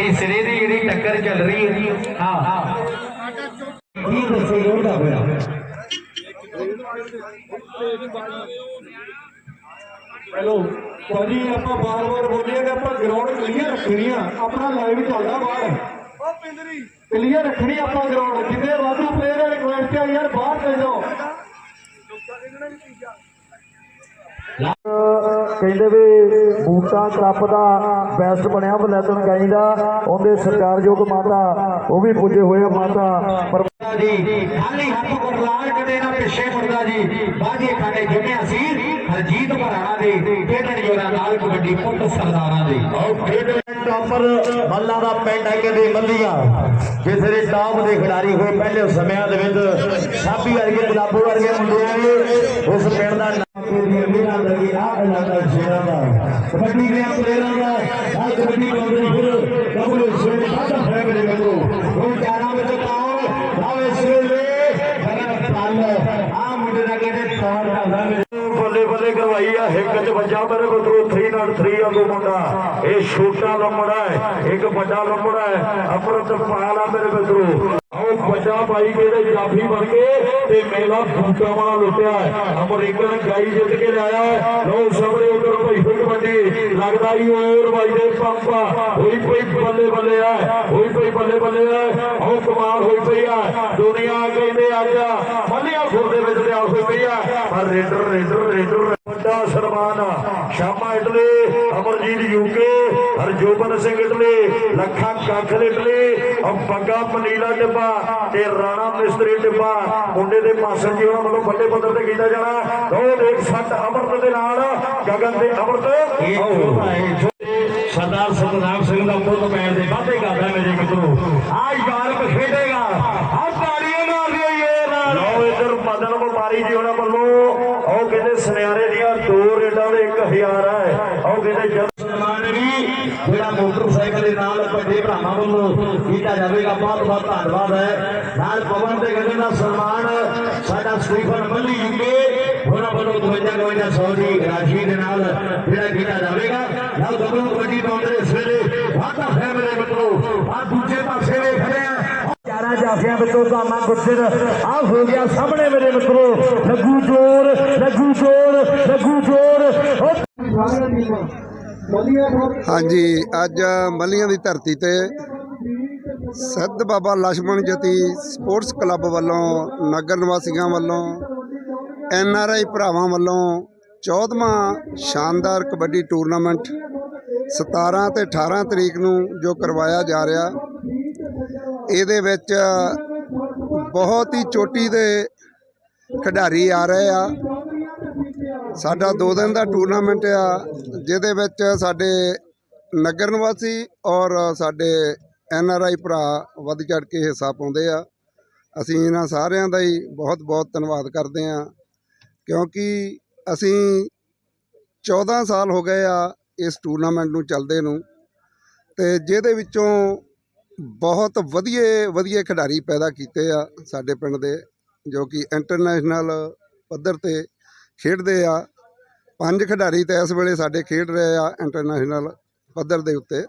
ਬੜੀ ਸਿਰੇ ਦੀ ਜਿਹੜੀ ਟੱਕਰ ਚੱਲ ਰਹੀ ਹੈ ਹਾਂ। ਕੀ ਦੱਸੋ ਜੋਰ ਦਾ ਹੋਇਆ ਹੈਲੋ ਭਾਜੀ ਆਪਾਂ ਬਾਰ-ਬਾਰ ਬੋਲੀਏ ਕਿ ਆਪਾਂ ਗਰਾਊਂਡ ਕਲੀਅਰ ਰੱਖਣੀ ਆ। ਆਪਣਾ ਲਾਈਵ ਚੱਲਦਾ ਬਾਹਰ। ਉਹ ਪਿੰਦਰੀ। ਕਲੀਅਰ ਰੱਖਣੀ ਆਪਾਂ ਗਰਾਊਂਡ ਜਿੰਨੇ ਵਾਧੂ ਪਲੇਅਰ ਰਿਕੁਐਸਟ ਆ ਯਾਰ ਬਾਹਰ ਚੱਲ ਜਾਓ। ਕਹਿੰਦੇ ਵੀ ਬੂਟਾ ਕੱਪ ਦਾ ਬੈਸਟ ਬਣਿਆ ਬਲੈਤਨ ਗਾਈ ਦਾ। ਉਹਦੇ ਸਤਿਕਾਰਯੋਗ ਮਾਤਾ ਉਹ ਵੀ ਪੁੱਜੇ ਹੋਏ ਆ ਮਾਤਾ। ਪਰ ਜੀ ਖਾਲੀ ਹੱਥ ਗੁਰਲਾਲ ਕਦੇ ਨਾ ਪਿੱਛੇ ਮੁੜਦਾ ਜੀ ਬਾਜੀ ਖਾਨੇ ਜੁਮਿਆ ਸੀ ਹਰਜੀਤ ਭਰਾਣਾ ਦੇ ਖੇਡਣ ਜੋਰਾ ਨਾਲ ਕਬੱਡੀ ਪੁੱਤ ਸਰਦਾਰਾਂ ਦੇ। ਟਾਪਰ ਮੱਲਾ ਦਾ ਪਿੰਡ ਹੈ ਕਦੇ ਮੱਲੀਆਂ। ਜਿਸ ਦੇ ਟਾਪ ਦੇ ਖਿਡਾਰੀ ਹੋਏ ਪਹਿਲੇ ਸਮਿਆਂ ਦੇ ਵਿੱਚ ਸਾਬੀ ਵਰਗੇ ਗੁਲਾਬੋ ਵਰਗੇ ਮੁੰਡੇ ਆਏ ਉਸ ਪਿੰਡ ਦਾ ਮੇਰਾ ਲੱਗੀ ਆ ਇਲਾਕਾ ਸ਼ੇਰਾਂ ਦਾ। ਕਬੱਡੀ ਦੇ ਪਲੇਅਰਾਂ ਦਾ ਆ ਕਬੱਡੀ ਪਾਉਂਦੇ ਫਿਰ ਕਬੂਲ ਸੋਨੇ ਸਾਡਾ ਹੈ ਮੇਰੇ ਉਹ ਚਾਰਾਂ ਵਿੱਚ ਪਾਉ ਆਵੇ ਸਵੇਲੇ ਖੜਾ ਪਾਲ ਆ ਮੁੰਡੇ ਦਾ ਕਹਿੰਦੇ ਤੌਰ ਕਰਦਾ ਮੇਰੇ ਬੱਲੇ ਬੱਲੇ ਕਰਵਾਈ ਆ ਹਿੱਕ ਕੋਲ 3 ਨਾਲ 3 ਮੁੰਡਾ। ਇਹ ਛੋਟਾ ਲੰਮੜਾ ਹੈ, ਇੱਕ ਵੱਡਾ ਲੰਮੜਾ ਹੈ, ਅਮਰਤ ਪਾਲਾ ਮੇਰੇ ਮਿੱਤਰੋ। ਆਓ ਵੱਡਾ ਭਾਈ ਕਿਹੜੇ ਜਾਫੀ ਬਣ ਕੇ ਤੇ ਮੇਲਾ ਬੂਟਾ ਵਾਲਾ ਲੁੱਟਿਆ ਹੈ। ਅਮਰੀਕਨ ਗਾਈ ਜਿੱਤ ਕੇ ਲਿਆਇਆ ਹੈ। ਲੋ ਸਾਹਮਣੇ ਉਧਰ ਭਾਈ ਫੁੱਟ ਵੱਡੀ ਲੱਗਦਾ ਹੀ ਹੋਰ ਭਾਈ ਦੇ ਪੰਪਾ ਹੋਈ ਪਈ ਬੱਲੇ ਬੱਲੇ ਆ, ਹੋਈ ਪਈ ਬੱਲੇ ਬੱਲੇ ਆ। ਆਓ ਕਮਾਲ ਹੋਈ ਪਈ ਆ। ਦੁਨੀਆ ਕਹਿੰਦੇ ਅੱਜ ਮੱਲਿਆ ਖੁਰ ਦੇ ਵਿੱਚ ਤਿਆਰ ਹੋਈ ਪਈ ਆ। ਪਰ ਰੇਡਰ ਰੇਡਰ ਰੇਡਰ। ਵੱਡਾ ਸਨਮਾਨ Shama Italy Amarjeet UK Harjoban Singh Italy ਲੱਖਾਂ ਕਾਖਲ ਇਟਲੀ ਔਰ ਬੱਗਾ ਮਨੀਲਾ ਡੱਬਾ ਤੇ ਰਾਣਾ ਮਿਸਤਰੀ ਡੱਬਾ ਮੁੰਡੇ ਦੇ ਮਾਸਟਰ ਜੀ ਉਹਨਾਂ ਵੱਲੋਂ ਵੱਡੇ ਪੱਧਰ ਤੇ ਕੀਤਾ ਜਾਣਾ। ਦੋ ਦੇਖ ਸੱਤ ਅਮਰਤ ਦੇ ਨਾਲ ਗਗਨ ਤੇ ਅਮਰਤ। ਸਰਦਾਰ ਸਤਨਾਮ ਸਿੰਘ ਦਾ ਪੁੱਤ ਪੈਣ ਦੇ ਵਾਅਦੇ ਕਰਦਾ ਮੇਰੇ ਮਿੱਤਰੋ। ਆ ਯਾਰ ਖੇਡੇਗਾ ਆ ਤਾੜੀਆਂ ਮਾਰਦੇ ਯਾਰ ਲਓ ਇਧਰ ਮਦਨ ਵਪਾਰੀ ਜੀ ਉਹਨਾਂ ਵੱਲੋਂ ਉਹ ਕਹਿੰਦੇ ਸੁਨਿਆਰੇ ਦੀਆਂ ਦੋ ਰੇਡਾਂ ਦੇ 1000 ਹੈ ਉਹ ਕਹਿੰਦੇ ਜਨ ਸਨਮਾਨ ਵੀ ਜਿਹੜਾ ਮੋਟਰਸਾਈਕਲ ਦੇ ਨਾਲ ਵੱਡੇ ਕੀਤਾ ਜਾਵੇਗਾ। ਬਹੁਤ ਬਹੁਤ ਧੰਨਵਾਦ ਹੈ। ਨਾਲ ਪਵਨ ਦੇ ਗਗਨ ਦਾ ਸਨਮਾਨ ਸਾਡਾ ਸਟੀਫਨ ਮੱਲੀ ਯੂਕੇ ਉਹਨਾਂ ਵੱਲੋਂ 52 ਸੌ ਦੀ ਰਾਸ਼ੀ ਦੇ ਨਾਲ ਜਿਹੜਾ ਕੀਤਾ ਜਾਵੇਗਾ। ਲਓ ਗੱਭਰੂ ਕਬੱਡੀ ਪਾਉਂਦੇ ਇਸ ਵੇਲੇ ਵਾਧਾ ਹੈ ਮੇਰੇ ਮਿੱਤਰੋ, ਆ ਦੂਜੇ ਪਾਸੇ ਵੇਖ ਰਹੇ ਆ ਚਾਰਾਂ ਜਾਫਿਆਂ ਵਿੱਚੋਂ ਤਾਮਾ ਗੁਰਜਰ ਆ ਹੋ ਗਿਆ ਸਾਹਮਣੇ ਮੇਰੇ ਮਿੱਤਰੋ। ਲੱਗੂ ਜੋਰ ਲੱਗੂ ਜੋਰ ਲੱਗੂ ਜੋਰ। ਹਾਂਜੀ, ਅੱਜ ਮੱਲੀਆਂ ਦੀ ਧਰਤੀ ਤੇ ਸੱਦ ਬਾਬਾ ਲక్ష్మణ ਜਤੀ ਸਪੋਰਟਸ ਕਲੱਬ ਵੱਲੋਂ, ਨਗਰ ਨਿਵਾਸੀਆਂ ਵੱਲੋਂ, ਐਨ ਆਰ ਆਈ ਭਰਾਵਾਂ ਵੱਲੋਂ 14ਵਾਂ ਸ਼ਾਨਦਾਰ ਕਬੱਡੀ ਟੂਰਨਾਮੈਂਟ 17 ਤੇ 18 ਤਰੀਕ ਨੂੰ ਜੋ ਕਰਵਾਇਆ ਜਾ ਰਿਹਾ, ਇਹਦੇ ਵਿੱਚ ਬਹੁਤ ਹੀ ਚੋਟੀ ਦੇ ਖਿਡਾਰੀ ਆ ਰਹੇ ਆ। ਸਾਡਾ 2 ਦਿਨ ਦਾ ਟੂਰਨਾਮੈਂਟ ਆ, ਜਿਹਦੇ ਵਿੱਚ ਸਾਡੇ ਨਗਰ ਨਿਵਾਸੀ ਔਰ ਸਾਡੇ ਐਨ ਆਰ ਆਈ ਭਰਾ ਵੱਧ ਚੜ ਕੇ ਹਿੱਸਾ ਪਾਉਂਦੇ ਆ। ਅਸੀਂ ਇਹਨਾਂ ਸਾਰਿਆਂ ਦਾ ਹੀ ਬਹੁਤ ਬਹੁਤ ਧੰਨਵਾਦ ਕਰਦੇ ਆ ਕਿਉਂਕਿ ਅਸੀਂ 14 ਸਾਲ ਹੋ ਗਏ ਆ ਇਸ ਟੂਰਨਾਮੈਂਟ ਨੂੰ ਚੱਲਦੇ ਨੂੰ ਤੇ ਜਿਹਦੇ ਵਿੱਚੋਂ ਬਹੁਤ ਵਧੀਆ ਵਧੀਆ ਖਿਡਾਰੀ ਪੈਦਾ ਕੀਤੇ ਆ ਸਾਡੇ ਪਿੰਡ ਦੇ, ਜੋ ਕਿ ਇੰਟਰਨੈਸ਼ਨਲ ਪੱਧਰ ਤੇ ਖੇਡਦੇ ਆ। ਪੰਜ ਖਿਡਾਰੀ ਤਾਂ ਇਸ ਵੇਲੇ ਸਾਡੇ ਖੇਡ ਰਹੇ ਆ ਇੰਟਰਨੈਸ਼ਨਲ ਪੱਧਰ ਦੇ ਉੱਤੇ।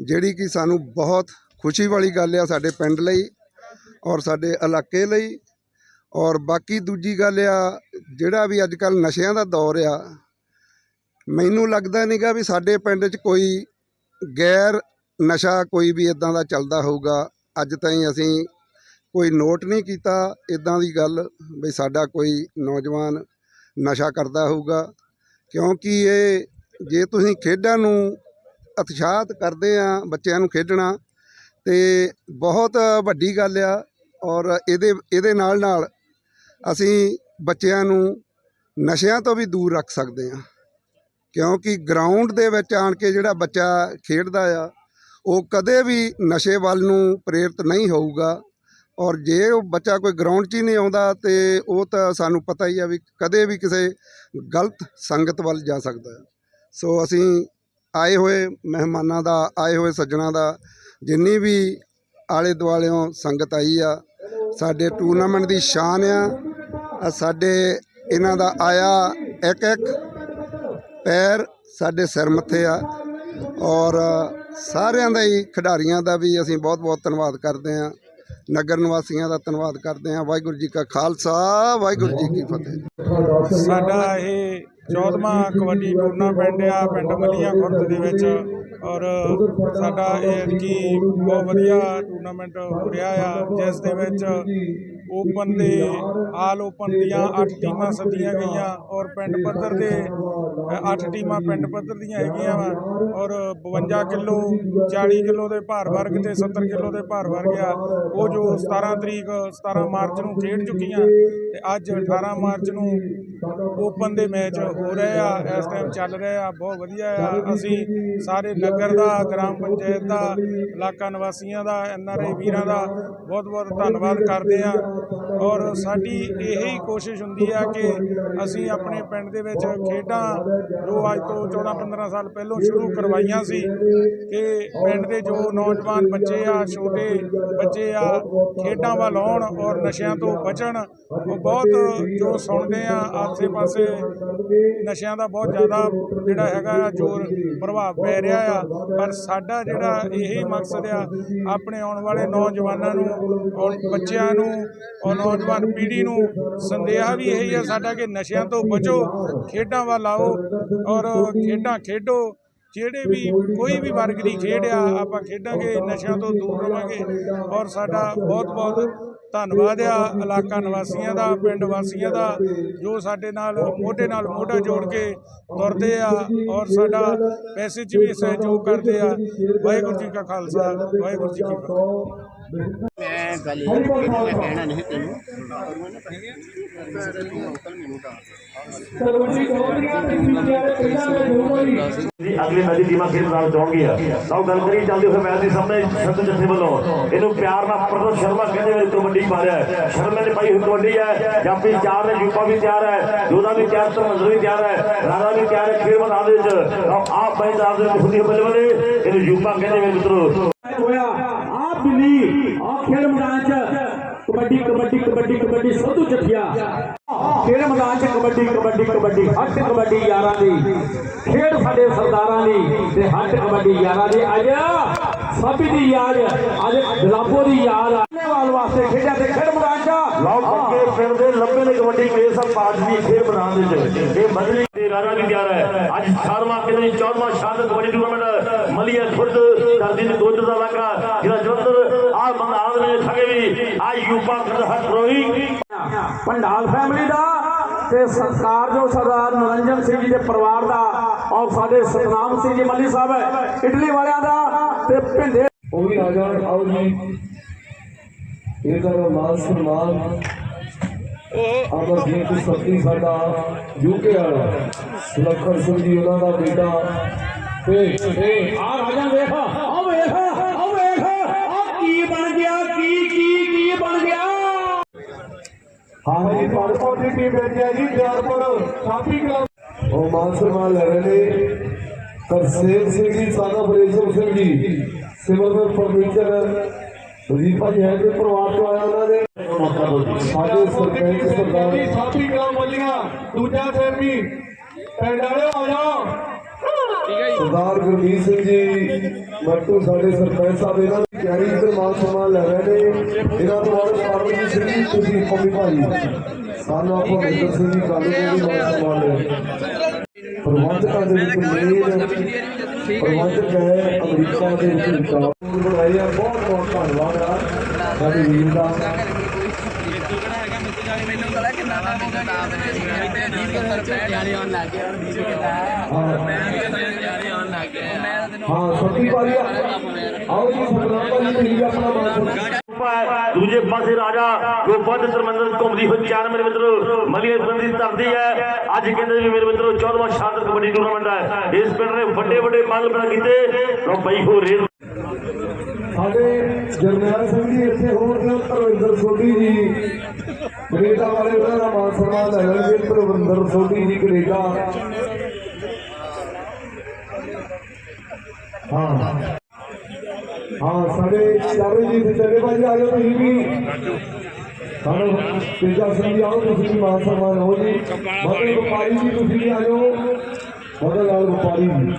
ਜਿਹੜੀ ਕਿ ਸਾਨੂੰ ਬਹੁਤ ਖੁਸ਼ੀ ਵਾਲੀ ਗੱਲ ਆ ਸਾਡੇ ਪਿੰਡ ਲਈ ਔਰ ਸਾਡੇ ਇਲਾਕੇ ਲਈ। ਔਰ ਬਾਕੀ ਦੂਜੀ ਗੱਲ ਆ, ਜਿਹੜਾ ਵੀ ਅੱਜ ਕੱਲ ਨਸ਼ਿਆਂ ਦਾ ਦੌਰ ਆ, ਮੈਨੂੰ ਲੱਗਦਾ ਨਹੀਂਗਾ ਵੀ ਸਾਡੇ ਪਿੰਡ 'ਚ ਕੋਈ ਗੈਰ ਨਸ਼ਾ ਕੋਈ ਵੀ ਇਦਾਂ ਦਾ ਚੱਲਦਾ ਹੋਊਗਾ। ਅੱਜ ਤਾਈਂ ਅਸੀਂ ਕੋਈ ਨੋਟ ਨਹੀਂ ਕੀਤਾ ਇਦਾਂ ਦੀ ਗੱਲ ਵੀ ਸਾਡਾ ਕੋਈ ਨੌਜਵਾਨ ਨਸ਼ਾ ਕਰਦਾ ਹੋਊਗਾ। ਕਿਉਂਕਿ ਇਹ ਜੇ ਤੁਸੀਂ ਖੇਡਾਂ ਨੂੰ ਉਤਸ਼ਾਹਤ ਕਰਦੇ ਆ, ਬੱਚਿਆਂ ਨੂੰ ਖੇਡਣਾ, ਤੇ ਬਹੁਤ ਵੱਡੀ ਗੱਲ ਆ ਔਰ ਇਹਦੇ ਇਹਦੇ ਨਾਲ ਨਾਲ ਅਸੀਂ ਬੱਚਿਆਂ ਨੂੰ ਨਸ਼ਿਆਂ ਤੋਂ ਵੀ ਦੂਰ ਰੱਖ ਸਕਦੇ ਆ। ਕਿਉਂਕਿ ਗਰਾਊਂਡ ਦੇ ਵਿੱਚ ਆਣ ਕੇ ਜਿਹੜਾ ਬੱਚਾ ਖੇਡਦਾ ਆ, ਉਹ ਕਦੇ ਵੀ ਨਸ਼ੇ ਵੱਲ ਨੂੰ ਪ੍ਰੇਰਿਤ ਨਹੀਂ ਹੋਊਗਾ। ਔਰ ਜੇ ਉਹ ਬੱਚਾ ਕੋਈ ਗਰਾਊਂਡ 'ਚ ਹੀ ਨਹੀਂ ਆਉਂਦਾ ਤੇ ਉਹ ਤਾਂ ਸਾਨੂੰ ਪਤਾ ਹੀ ਆ ਵੀ ਕਦੇ ਵੀ ਕਿਸੇ ਗਲਤ ਸੰਗਤ ਵੱਲ ਜਾ ਸਕਦਾ ਸੋ ਅਸੀਂ ਆਏ ਹੋਏ ਮਹਿਮਾਨਾਂ ਦਾ, ਆਏ ਹੋਏ ਸੱਜਣਾ ਦਾ, ਜਿੰਨੀ ਵੀ ਆਲੇ ਦੁਆਲਿਓਂ ਸੰਗਤ ਆਈ ਆ, ਸਾਡੇ ਟੂਰਨਾਮੈਂਟ ਦੀ ਸ਼ਾਨ ਆ ਸਾਡੇ ਇਹਨਾਂ ਦਾ ਆਇਆ ਇੱਕ ਇੱਕ ਪੈਰ ਸਾਡੇ ਸਿਰ ਮੱਥੇ ਆ ਔਰ ਸਾਰਿਆਂ ਦਾ ਹੀ ਖਿਡਾਰੀਆਂ ਦਾ ਵੀ ਅਸੀਂ ਬਹੁਤ ਬਹੁਤ ਧੰਨਵਾਦ ਕਰਦੇ ਹਾਂ। ਨਗਰ ਨਿਵਾਸੀਆਂ ਦਾ ਧੰਨਵਾਦ ਕਰਦੇ ਹਾਂ। ਵਾਹਿਗੁਰੂ ਜੀ ਕਾ ਖਾਲਸਾ, ਵਾਹਿਗੁਰੂ ਜੀ ਕੀ ਫਤਿਹ। ਸਾਡਾ ਇਹ 14ਵਾਂ ਕਬੱਡੀ ਟੂਰਨਾਮੈਂਟ ਆ ਪਿੰਡ ਮੱਲੀਆਂ ਖੁਰਦ ਦੇ ਵਿੱਚ ਔਰ ਸਾਡਾ ਇਹ ਕੀ ਬਹੁਤ ਵਧੀਆ ਟੂਰਨਾਮੈਂਟ ਹੋ ਰਿਹਾ ਆ, ਜਿਸ ਦੇ ਵਿੱਚ ਓਪਨ ਦੇ, ਆਲ ਓਪਨ ਦੀਆਂ 8 ਟੀਮਾਂ ਸੱਦੀਆਂ ਗਈਆਂ ਔਰ ਪਿੰਡ ਪੱਧਰ ਦੇ 8 ਟੀਮਾਂ ਪਿੰਡ ਪੱਧਰ ਦੀਆਂ ਹੈਗੀਆਂ ਵਾ ਔਰ 52 ਕਿਲੋ 40 ਕਿਲੋ ਦੇ ਭਾਰ ਵਰਗ ਤੇ 70 ਕਿਲੋ ਦੇ ਭਾਰ ਵਰਗ ਆ। ਉਹ ਜੋ 17 ਤਰੀਕ 17 ਮਾਰਚ ਨੂੰ ਖੇਡ ਚੁੱਕੀਆਂ ਤੇ ਅੱਜ 18 ਮਾਰਚ ਨੂੰ ਓਪਨ ਦੇ ਮੈਚ ਹੋ ਰਹੇ ਆ ਇਸ ਟਾਈਮ ਚੱਲ ਰਹੇ ਆ ਬਹੁਤ ਵਧੀਆ ਆ ਅਸੀਂ ਸਾਰੇ ਨਗਰ ਦਾ ਗ੍ਰਾਮ ਪੰਚਾਇਤ ਦਾ ਇਲਾਕਾ ਨਿਵਾਸੀਆਂ ਦਾ ਐਨਆਰਆਈ ਵੀਰਾਂ ਦਾ ਬਹੁਤ ਬਹੁਤ ਧੰਨਵਾਦ ਕਰਦੇ ਆ ਔਰ ਸਾਡੀ ਇਹੀ ਕੋਸ਼ਿਸ਼ ਹੁੰਦੀ ਆ ਕਿ ਅਸੀਂ ਆਪਣੇ ਪਿੰਡ ਦੇ ਵਿੱਚ ਖੇਡਾਂ ਜੋ ਅੱਜ ਤੋਂ 14 15 ਸਾਲ ਪਹਿਲਾਂ ਸ਼ੁਰੂ ਕਰਵਾਈਆਂ ਸੀ ਕਿ ਪਿੰਡ ਦੇ ਜੋ ਨੌਜਵਾਨ ਬੱਚੇ ਆ ਛੋਟੇ ਬੱਚੇ ਆ ਖੇਡਾਂ ਵੱਲ ਆਉਣ ਔਰ ਨਸ਼ਿਆਂ ਤੋਂ ਬਚਣ ਉਹ ਬਹੁਤ ਜੋ ਸੁਣਦੇ ਆ ਆਸੇ ਪਾਸੇ ਨਸ਼ਿਆਂ ਦਾ ਬਹੁਤ ਜ਼ਿਆਦਾ ਜਿਹੜਾ ਹੈਗਾ ਆ ਜ਼ੋਰ ਪ੍ਰਭਾਵ ਪੈ ਰਿਹਾ ਆ। ਪਰ ਸਾਡਾ ਜਿਹੜਾ ਇਹੀ ਮਕਸਦ ਆ, ਆਪਣੇ ਆਉਣ ਵਾਲੇ ਨੌਜਵਾਨਾਂ ਨੂੰ, ਔਰ ਬੱਚਿਆਂ ਨੂੰ, ਔਰ ਨੌਜਵਾਨ ਪੀੜ੍ਹੀ ਨੂੰ ਸੰਦੇਹਾ ਵੀ ਇਹੀ ਆ ਸਾਡਾ ਕਿ ਨਸ਼ਿਆਂ ਤੋਂ ਬਚੋ, ਖੇਡਾਂ ਵੱਲ ਆਓ, ਔਰ ਖੇਡਾਂ ਖੇਡੋ ਜਿਹੜੇ ਵੀ ਕੋਈ ਵੀ ਵਰਗ ਦੀ ਖੇਡ ਆ ਆਪਾਂ ਖੇਡਾਂਗੇ ਨਸ਼ਿਆਂ ਤੋਂ ਦੂਰ ਰਵਾਂਗੇ ਔਰ ਸਾਡਾ ਬਹੁਤ ਬਹੁਤ ਧੰਨਵਾਦ ਆ ਇਲਾਕਾ ਨਿਵਾਸੀਆਂ ਦਾ ਪਿੰਡ ਵਾਸੀਆਂ ਦਾ ਜੋ ਸਾਡੇ ਨਾਲ ਮੋਢੇ ਨਾਲ ਮੋਢਾ ਜੋੜ ਕੇ ਤੁਰਦੇ ਆ ਔਰ ਸਾਡਾ ਪੈਸੇ 'ਚ ਵੀ ਸਹਿਯੋਗ ਕਰਦੇ ਆ ਵਾਹਿਗੁਰੂ ਜੀ ਕਾ ਖਾਲਸਾ ਵਾਹਿਗੁਰੂ ਜੀ ਕੀ ਫਤਿਹ ਮੈਂ ਗੱਲ ਇਹ ਕਹਿਣਾ ਨਹੀਂ ਤੈਨੂੰ ਅਗਲੇ ਮੈਚ ਦੀ ਟੀਮਾਂ ਖੇਡ ਨਾਲ ਚਾਹੁੰਗੀ ਆ ਤਾਂ ਗੱਲ ਕਰੀ ਚੱਲਦੇ ਹੋਏ ਮੈਚ ਦੇ ਸਾਹਮਣੇ ਸਤ ਜੱਥੇ ਵੱਲੋਂ। ਇਹਨੂੰ ਪਿਆਰ ਨਾਲ ਪ੍ਰਦੋ ਸ਼ਰਮਾ ਕਹਿੰਦੇ ਹੋਏ ਕਬੱਡੀ ਪਾ ਰਿਹਾ ਹੈ। ਸ਼ਰਮੇ ਨੇ ਪਾਈ ਹੋਈ ਕਬੱਡੀ ਹੈ। ਜਾਪੀ ਚਾਰ ਨੇ ਯੂਪਾ ਵੀ ਤਿਆਰ ਹੈ। ਜੋਦਾ ਵੀ ਤਿਆਰ ਤੇ ਮੰਜ਼ਰ ਵੀ ਤਿਆਰ ਹੈ। ਰਾਣਾ ਵੀ ਤਿਆਰ ਹੈ ਖੇਡ ਮੈਦਾਨ ਦੇ ਵਿੱਚ। ਆਪ ਮੈਦਾਨ ਦੇ ਵਿੱਚ ਬੱਲੇ ਬੱਲੇ। ਇਹਨੂੰ ਯੂਪਾ ਕਹਿੰਦੇ ਹੋਏ ਮਿੱਤਰੋ। ਹੋਇਆ। ਆ ਬਿੱਲੀ ਆ ਖੇਡ ਮੈਦਾਨ ਚ ਕਬੱਡੀ ਕਬੱਡੀ ਕਬੱਡੀ ਕਬੱਡੀ ਸੋਧੂ ਜੱਫੀਆ ਖੇਡ ਮੈਦਾਨ ਚ ਕਬੱਡੀ ਕਬੱਡੀ ਕਬੱਡੀ ਹੱਟ ਕਬੱਡੀ ਯਾਰਾਂ ਦੀ ਖੇਡ ਸਾਡੇ ਸਰਦਾਰਾਂ ਦੀ ਤੇ ਹੱਟ ਕਬੱਡੀ ਯਾਰਾਂ ਦੀ ਅੱਜ ਸਭੀ ਦੀ ਯਾਦ ਅੱਜ ਗੁਲਾਬੋ ਦੀ ਯਾਦ ਆਨੇ ਵਾਲ ਵਾਸਤੇ ਖੇਡਿਆ ਤੇ ਖੇਡ ਮੈਦਾਨ ਚ ਲਓ ਪੱਕੇ ਪਿੰਡ ਦੇ ਲੱਭੇ ਨੇ ਕਬੱਡੀ ਕੇਸ ਆ ਪਾਜ ਦੀ ਖੇਡ ਮੈਦਾਨ ਦੇ ਵਿੱਚ ਇਹ ਬਦਲੀ ਤੇ ਰਾਣਾ ਵੀ ਤਿਆਰ ਹੈ ਅੱਜ 18ਵਾਂ ਕਿੰਨੇ 14ਵਾਂ ਸ਼ਾਨਦਾਰ ਕਬੱਡੀ ਟੂਰਨਾਮੈਂਟ ਮਲੀਆ ਖੁਰਦ ਧਰਤੀ ਦੇ ਗੋਦਰ ਦਾ ਇਲਾਕਾ ਜਿਹੜਾ ਦੇ ਆ ਯੂਪਾ ਰੋਹੀ ਪੰਡਾਲ ਫੈਮਿਲੀ ਦਾ ਤੇ ਸਰਕਾਰ ਜੋ ਸਰਦਾਰ ਨਰਿੰਜਨ ਸਿੰਘ ਜੀ ਦੇ ਪਰਿਵਾਰ ਦਾ ਔਰ ਸਾਡੇ ਸਤਨਾਮ ਸਿੰਘ ਜੀ ਮੱਲੀ ਸਾਹਿਬ ਇਟਲੀ ਵਾਲਿਆਂ ਦਾ ਤੇ ਭਿੰਦੇ ਉਹ ਵੀ ਆ ਜਾਣ ਆਓ ਜੀ। ਇਹ ਤਾਂ ਮਾਨ ਸਨਮਾਨ। ਅਮਰ ਜੀ ਦੀ ਸਤੀ ਸਾਡਾ ਯੂਕੇ ਵਾਲਾ। ਸੁਲੱਖਣ ਸਿੰਘ ਜੀ ਉਹਨਾਂ ਦਾ ਬੇਟਾ। ਤੇ ਤੇ ਆ ਰਾਜਾ ਵੇਖ ਆ ਵੇਖ ਹਾਂ ਜੀ ਪਰਪੁਰ ਦੀ ਟੀਮ ਵਿੱਚ ਹੈ ਜੀ ਜਾਰਪੁਰ ਸਾਥੀ ਕਲੱਬ। ਉਹ ਮਾਨ ਸਨਮਾਨ ਲੈ ਰਹੇ ਨੇ। ਤਰਸੇਮ ਸਿੰਘ ਜੀ ਸਾਦਾ ਬਰੇਸ਼ਮ ਸਿੰਘ ਜੀ ਸਿਮਰਨ ਫਰਨੀਚਰ ਵਜ਼ੀਫਾ ਜੀ ਹੈ। ਦੇ ਪਰਿਵਾਰ ਤੋਂ ਆਇਆ ਉਹਨਾਂ ਦੇ। ਸਾਡੇ ਸਰਪੰਚ ਸਰਦਾਰ ਸਾਥੀ ਕਲੱਬ ਵੱਲੀਆਂ ਦੂਜਾ ਸੈਮੀ ਪਿੰਡ ਵਾਲਿਓ ਆ ਜਾਓ। ਸਰਦਾਰ ਗੁਰਮੀਤ ਸਿੰਘ ਜੀ ਮੱਟੂ ਸਾਡੇ ਸਰਪੰਚ ਸਾਹਿਬ ਇਹਨਾਂ ਦੀ ਤਿਆਰੀ ਤੇ ਮਾਨ ਸਨਮਾਨ ਲੈ ਰਹੇ ਨੇ। ਇਹਨਾਂ ਤੋਂ ਬਾਅਦ ਪਰਮਜੀਤ ਸਿੰਘ ਜੀ ਤੁਸੀਂ ਪੰਮੀ ਭਾਈ। ਸਾਨੂੰ ਆਪਾਂ ਵਿੰਦਰ ਸਿੰਘ ਜੀ। ਕਾਲੂ ਦੇ ਵੀ ਮਾਨ ਸਨਮਾਨ ਲੈ ਪ੍ਰਬੰਧਕਾਂ ਦੇ ਵਿੱਚ ਮੇਨ ਪ੍ਰਬੰਧਕ ਹੈ ਅਮਰੀਕਾ ਦੇ ਵਿੱਚ ਰਿਕਾਰਡ ਬਣਾਏ ਆ ਬਹੁਤ ਬਹੁਤ ਧੰਨਵਾਦ ਆ। ਸਾਡੇ ਵੀਰ ਦਾ। ਹਾਂ। ਸੱਤੀ ਭਾਈ ਆਓ ਜੀ ਸਤਨਾਮ ਭਾਈ ਤੁਸੀਂ ਆਪਣਾ ਮਾਨ ਦੂਜੇ ਪਾਸੇ ਰਾਜਾ ਵੱਧ ਸਰਮੰਦਰ ਘੁੰਮਦੀ ਹੋਈ ਚਾਰ ਮੇਰੇ ਮਿੱਤਰੋ ਮਲੀਏ ਬੰਦੀ ਧਰਦੀ ਹੈ। ਅੱਜ ਕਹਿੰਦੇ ਵੀ ਮੇਰੇ ਮਿੱਤਰੋ 14ਵਾਂ ਸ਼ਾਨਦਾਰ ਕਬੱਡੀ ਟੂਰਨਾਮੈਂਟ ਹੈ। ਇਸ ਪਿੰਡ ਨੇ ਵੱਡੇ ਵੱਡੇ ਮਾਲ ਬਣਾ ਕੀਤੇ। ਲੋ ਬਈ ਹੋ ਰੇ ਸਾਡੇ ਜਰਨੈਲ ਸਿੰਘ ਜੀ ਇੱਥੇ ਹੋਰ ਨੇ ਪ੍ਰਵਿੰਦਰ ਸੋਢੀ ਜੀ। ਕੈਨੇਡਾ ਵਾਲੇ ਉਹਨਾਂ ਦਾ ਮਾਨ ਸਨਮਾਨ ਲੈਣਗੇ ਪ੍ਰਵਿੰਦਰ ਸੋਢੀ ਜੀ ਕੈਨੇਡਾ। ਹਾਂ। ਹਾਂ ਸਾਡੇ ਚਾਰੇ ਜੀ ਵਿਚਾਰੇ ਭਾਜੀ ਆ ਜਾਓ ਤੁਸੀਂ ਵੀ। ਸਾਨੂੰ ਤੇਜਾ ਸਿੰਘ ਜੀ ਆਓ ਤੁਸੀਂ ਵੀ ਮਾਨ ਸਨਮਾਨ ਹੋ ਜੀ। ਮਦਨ ਵਪਾਰੀ ਜੀ ਤੁਸੀਂ ਵੀ ਆ ਜਾਓ। ਮਦਨ ਲਾਲ ਵਪਾਰੀ ਜੀ।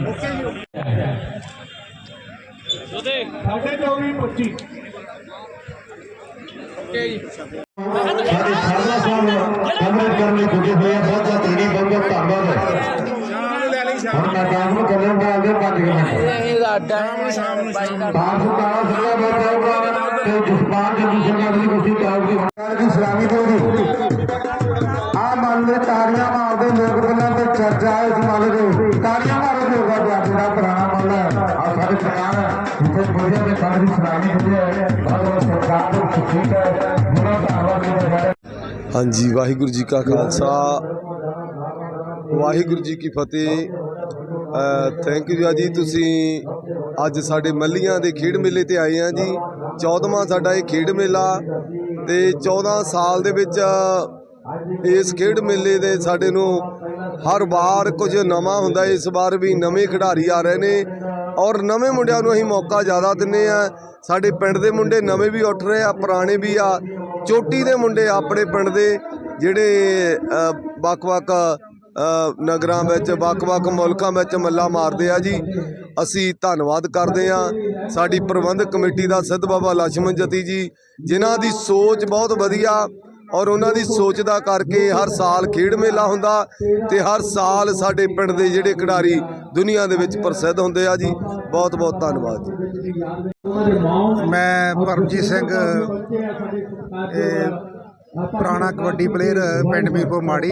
ਸਾਢੇ 24 25 ਸਾਡੇ ਸਰਦਾ ਸਾਹਿਬ ਕਮਰੇ ਕਰਨ ਲਈ ਪੁੱਜੇ ਹੋਏ ਆ। ਬਹੁਤ ਬਹੁਤ ਧੰਨਵਾਦ। ਹੁਣ ਮੈਂ ਕੰਮ ਨੂੰ ਚੱਲੂਗਾ ਅੱਗੇ 5 ਮਿੰਟ ਸ਼ਾਮ ਨੂੰ ਸ਼ਾਮ ਨੂੰ ਬਾਪ ਸੁਤਾਰਾ ਸਿੰਘਾ ਬੈਠਾਊਗਾ ਤੇ ਜਸਪਾਲ ਜੀ ਸਿੰਘਾ ਦੀ ਕੁਰਸੀ ਕਰਾਉਗੀ ਸਰਕਾਰ ਦੀ ਸਲਾਮੀ ਦੇਊਗੀ ਆ ਮੰਨ ਲੈ ਤਾੜੀਆਂ ਮਾਰਦੇ ਲੋਕ ਪਹਿਲਾਂ ਤੇ ਚਰਚਾ ਇਸ ਮੱਲ ਦੇ ਤਾੜੀਆਂ ਮਾਰੋ ਤੇ ਹੋਗਾ ਜਿਹੜਾ ਪੁਰਾਣਾ ਮੱਲ ਹੈ ਆ ਸਾਡੇ ਸਰਕਾਰ ਜਿੱਥੇ ਪੁੱਜੇ ਤੇ ਸਾਡੀ ਸਲਾਮੀ ਦਿੰਦੇ ਹੈ। ਬਹੁਤ ਬਹੁਤ ਸਰਕਾਰ ਨੂੰ ਖੁਸ਼ੀ ਹੈ। ਬੜਾ ਧੰਨਵਾਦ ਕਰਦੇ ਹਾਂਜੀ ਵਾਹਿਗੁਰੂ ਜੀ ਕਾ ਖਾਲਸਾ। ਵਾਹਿਗੁਰੂ ਜੀ ਕੀ ਫਤਿਹ। ਥੈਂਕ ਯੂ ਜੀ। ਤੁਸੀਂ ਅੱਜ ਸਾਡੇ ਮੱਲੀਆਂ ਦੇ ਖੇਡ ਮੇਲੇ ਤੇ ਆਏ ਆ ਜੀ। 14ਵਾਂ ਸਾਡਾ ਇਹ ਖੇਡ ਮੇਲਾ ਤੇ 14 ਸਾਲ ਦੇ ਵਿੱਚ ਇਸ ਖੇਡ ਮੇਲੇ ਦੇ ਸਾਡੇ ਨੂੰ ਹਰ ਵਾਰ ਕੁਝ ਨਵਾਂ ਹੁੰਦਾ ਇਸ ਵਾਰ ਵੀ ਨਵੇਂ ਖਿਡਾਰੀ ਆ ਰਹੇ ਨੇ ਔਰ ਨਵੇਂ ਮੁੰਡਿਆਂ ਨੂੰ ਅਸੀਂ ਮੌਕਾ ਜ਼ਿਆਦਾ ਦਿੰਨੇ ਆ। ਸਾਡੇ ਪਿੰਡ ਦੇ ਮੁੰਡੇ ਨਵੇਂ ਵੀ ਉੱਠ ਰਹੇ ਆ, ਪੁਰਾਣੇ ਵੀ ਆ। ਚੋਟੀ ਦੇ ਮੁੰਡੇ ਆਪਣੇ ਪਿੰਡ ਦੇ, ਜਿਹੜੇ ਵੱਖ-ਵੱਖ ਨਗਰਾਂ ਵਿੱਚ, ਵੱਖ-ਵੱਖ ਮੁਲਕਾਂ ਵਿੱਚ ਮੱਲਾ ਮਾਰਦੇ ਆ ਜੀ। ਅਸੀਂ ਧੰਨਵਾਦ ਕਰਦੇ ਆ। ਸਾਡੀ ਪ੍ਰਬੰਧਕ ਕਮੇਟੀ ਦਾ ਸਿੱਧ ਬਾਬਾ ਲక్ష్ਮਣ ਜਤੀ ਜੀ, ਜਿਨ੍ਹਾਂ ਦੀ ਸੋਚ ਬਹੁਤ ਵਧੀਆ ਔਰ ਉਹਨਾਂ ਦੀ ਸੋਚ ਦਾ ਕਰਕੇ ਹਰ ਸਾਲ ਖੇਡ ਮੇਲਾ ਹੁੰਦਾ ਤੇ ਹਰ ਸਾਲ ਸਾਡੇ ਪਿੰਡ ਦੇ ਜਿਹੜੇ ਖਿਡਾਰੀ ਦੁਨੀਆ ਦੇ ਵਿੱਚ ਪ੍ਰਸਿੱਧ ਹੁੰਦੇ ਆ ਜੀ। ਬਹੁਤ ਬਹੁਤ ਧੰਨਵਾਦ ਜੀ। ਮੈਂ ਪਰਮਜੀਤ ਸਿੰਘ ਪੁਰਾਣਾ ਕਬੱਡੀ ਪਲੇਅਰ ਪਿੰਡ ਮੀਰਪੁਰ ਮਾੜੀ।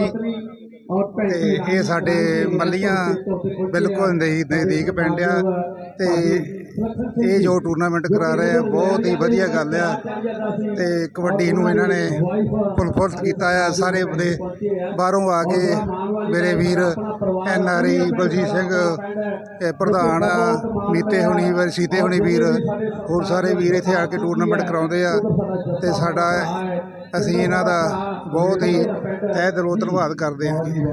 ਤੇ ਇਹ ਸਾਡੇ ਮੱਲੀਆਂ ਬਿਲਕੁਲ ਨਜ਼ਦੀਕ ਨਜ਼ਦੀਕ ਪਿੰਡ ਆ ਤੇ ਇਹ ਜੋ ਟੂਰਨਾਮੈਂਟ ਕਰਾ ਰਹੇ ਆ ਬਹੁਤ ਹੀ ਵਧੀਆ ਗੱਲ ਆ ਤੇ ਕਬੱਡੀ ਨੂੰ ਇਹਨਾਂ ਨੇ ਫੁੱਲਫੁੱਲਤ ਕੀਤਾ ਆ। ਸਾਰੇ ਬੰਦੇ ਬਾਹਰੋਂ ਆ ਕੇ ਮੇਰੇ ਵੀਰ N R I Baljit Singh ਪ੍ਰਧਾਨ ਆ, ਮੀਤੇ ਹੁਣੀ ਵੀਰ ਸੀਤੇ ਹੁਣੀ ਵੀਰ ਹੋਰ ਸਾਰੇ ਵੀਰ ਇੱਥੇ ਆ ਕੇ ਟੂਰਨਾਮੈਂਟ ਕਰਾਉਂਦੇ ਆ ਤੇ ਸਾਡਾ ਅਸੀਂ ਇਹਨਾਂ ਦਾ ਬਹੁਤ ਹੀ ਤਹਿ ਦਿਲੋਂ ਧੰਨਵਾਦ ਕਰਦੇ ਹਾਂ ਜੀ।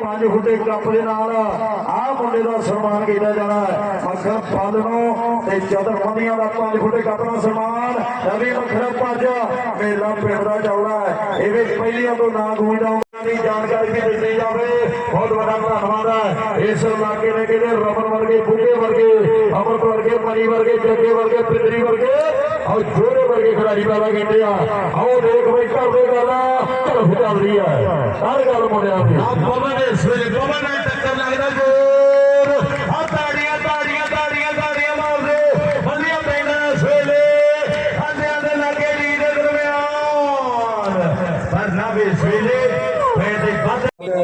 ਪੰਜ ਫੁੱਟੇ ਕੱਪ ਦੇ ਨਾਲ ਆਹ ਮੁੰਡੇ ਦਾ ਸਨਮਾਨ ਕੀਤਾ ਜਾਣਾ ਹੈ। ਮੱਖਣ ਫਲ ਨੂੰ ਤੇ ਚਦਰ ਮੰਦੀਆਂ ਦਾ ਪੰਜ ਫੁੱਟੇ ਕੱਪ ਨਾਲ ਸਨਮਾਨ। ਰਵੀ ਮੱਖਣ ਭੱਜ ਮੇਲਾ ਪਿੰਡ ਦਾ ਚੌੜਾ ਹੈ। ਇਹ ਪਹਿਲੀਆਂ ਤੋਂ ਨਾਂ ਗੂੰਜਦਾ ਦੀ ਜਾਣਕਾਰੀ ਵੀ ਦਿੱਤੀ ਜਾਵੇ। ਬਹੁਤ ਵੱਡਾ ਧੰਨਵਾਦ ਹੈ। ਇਸ ਇਲਾਕੇ ਨੇ ਕਿਹੜੇ ਰਮਨ ਵਰਗੇ, ਬੁੱਢੇ ਵਰਗੇ, ਅਮਰਤ ਵਰਗੇ, ਮਨੀ ਵਰਗੇ, ਜੱਗੇ ਵਰਗੇ, ਪਿੰਦਰੀ ਵਰਗੇ ਔਰ ਜੋੜੇ ਵਰਗੇ ਖਿਡਾਰੀ ਪੈਦਾ ਕੀਤੇ ਆ। ਆਓ ਦੇਖ ਬਈ ਕਰਦੇ ਗੱਲ ਝਲਕ ਚੱਲਦੀ ਹੈ ਹਰ ਗੱਲ ਮੁੰਡਿਆਂ ਦੀ। ਆ ਪਵਨ ਇਸ ਵੇਲੇ ਪਵਨ ਨਾਲ ਟੱਕਰ ਲੱਗਦਾ ਜੋਰ। ਆ ਤਾੜੀਆਂ ਤਾੜੀਆਂ ਤਾੜੀਆਂ ਤਾੜੀਆਂ ਮਾਰਦੇ। ਬੰਦੀਆਂ ਪੈਂਦਾ ਇਸ ਵੇਲੇ। ਅੰਦਿਆਂ ਦੇ ਲਾਗੇ ਲੀ ਦੇ ਦਰਮਿਆਨ। ਪਰ ਨਾ ਵੀ ਇਸ ਵੇਲੇ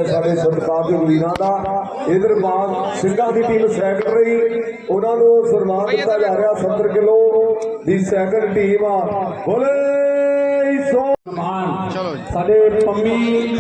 ਸਾਡੇ ਸਤਿਕਾਰਯੋਗ ਵੀਰਾਂ ਦਾ ਇਧਰ ਮਾਨ ਸਿੰਘਾਂ ਦੀ ਟੀਮ ਸੈਕਟਰੀ ਉਹਨਾਂ ਨੂੰ ਸਨਮਾਨ ਦਿੱਤਾ ਜਾ ਰਿਹਾ 70 ਕਿਲੋ। ਦੀ ਸੈਕੰਡ ਟੀਮ ਬੋਲੇ ਸੋ। ਸਾਡੇ ਪੰਮੀ